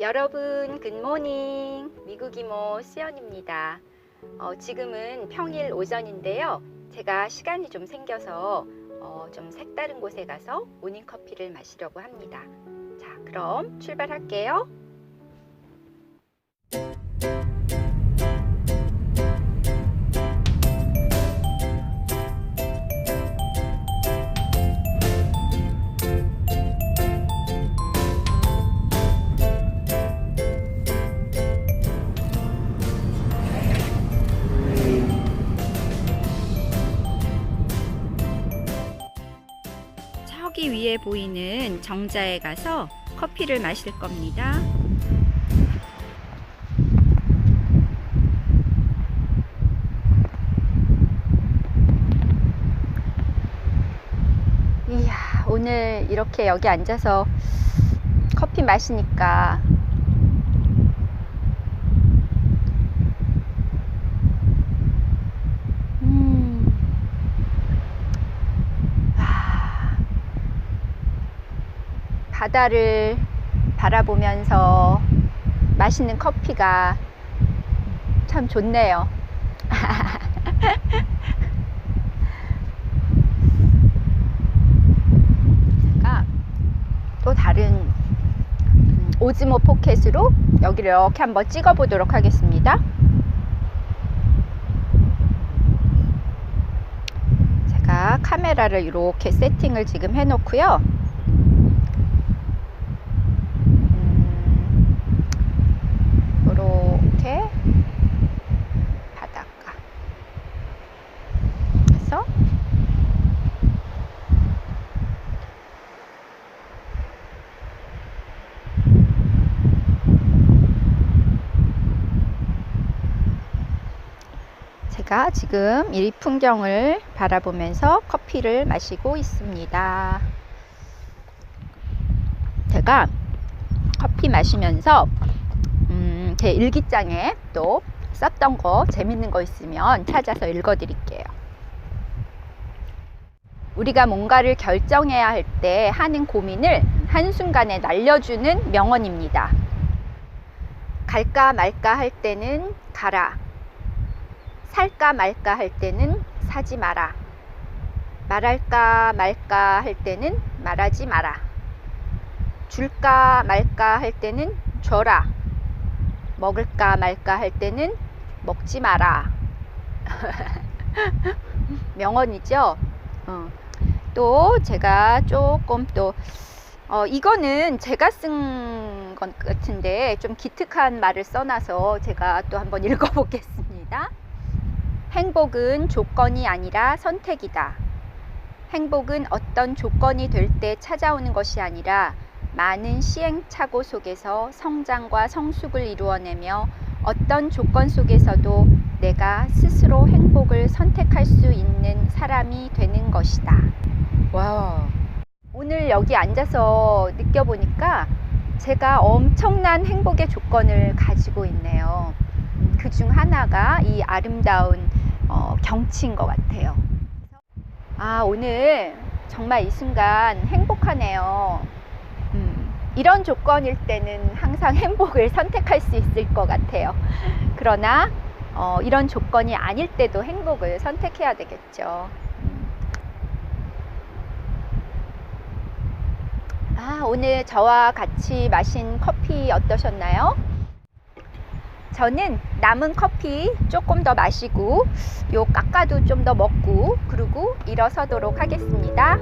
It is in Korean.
여러분 굿모닝 미국 이모 수연입니다. 어, 지금은 평일 오전인데요. 제가 시간이 좀 생겨서 어, 좀 색다른 곳에 가서 모닝 커피를 마시려고 합니다. 자, 그럼 출발할게요. 저기 위에 보이는 정자에 가서 커피를 마실 겁니다. 이야, 오늘 이렇게 여기 앉아서 커피 마시니까 바다를 바라보면서 마시는 커피가 참 좋네요. 또 다른 음, 오즈모 포켓으로 여기를 이렇게 한번 찍어 보도록 하겠습니다. 제가 카메라를 이렇게 세팅을 지금 해 놓고요. 이렇게 바닷가 그래서 제가 지금 이 풍경을 바라보면서 커피를 마시고 있습니다. 제가 커피 마시면서 음, 제 일기장에 또 썼던 거 재밌는 거 있으면 찾아서 읽어 드릴게요. 우리가 뭔가를 결정해야 할 때 하는 고민을 한순간에 날려주는 명언입니다. 갈까 말까 할 때는 가라. 살까 말까 할 때는 사지 마라. 말할까 말까 할 때는 말하지 마라. 줄까 말까 할 때는 줘라. 먹을까 말까 할 때는 먹지 마라. 명언이죠. 어. 또 제가 조금 또 어, 이거는 제가 쓴 것 같은데 좀 기특한 말을 써놔서 제가 또 한번 읽어보겠습니다. 행복은 조건이 아니라 선택이다. 행복은 어떤 조건이 될 때 찾아오는 것이 아니라 많은 시행착오 속에서 성장과 성숙을 이루어내며 어떤 조건 속에서도 내가 스스로 행복을 선택할 수 있는 사람이 되는 것이다. 와. 오늘 여기 앉아서 느껴보니까 제가 엄청난 행복의 조건을 가지고 있네요. 그 중 하나가 이 아름다운 어, 경치인 것 같아요. 아, 오늘 정말 이 순간 행복하네요. 음, 이런 조건일 때는 항상 행복을 선택할 수 있을 것 같아요. 그러나 어, 이런 조건이 아닐 때도 행복을 선택해야 되겠죠. 음. 아, 오늘 저와 같이 마신 커피 어떠셨나요? 저는 남은 커피 조금 더 마시고 요 깎아도 좀 더 먹고 그리고 일어서도록 하겠습니다.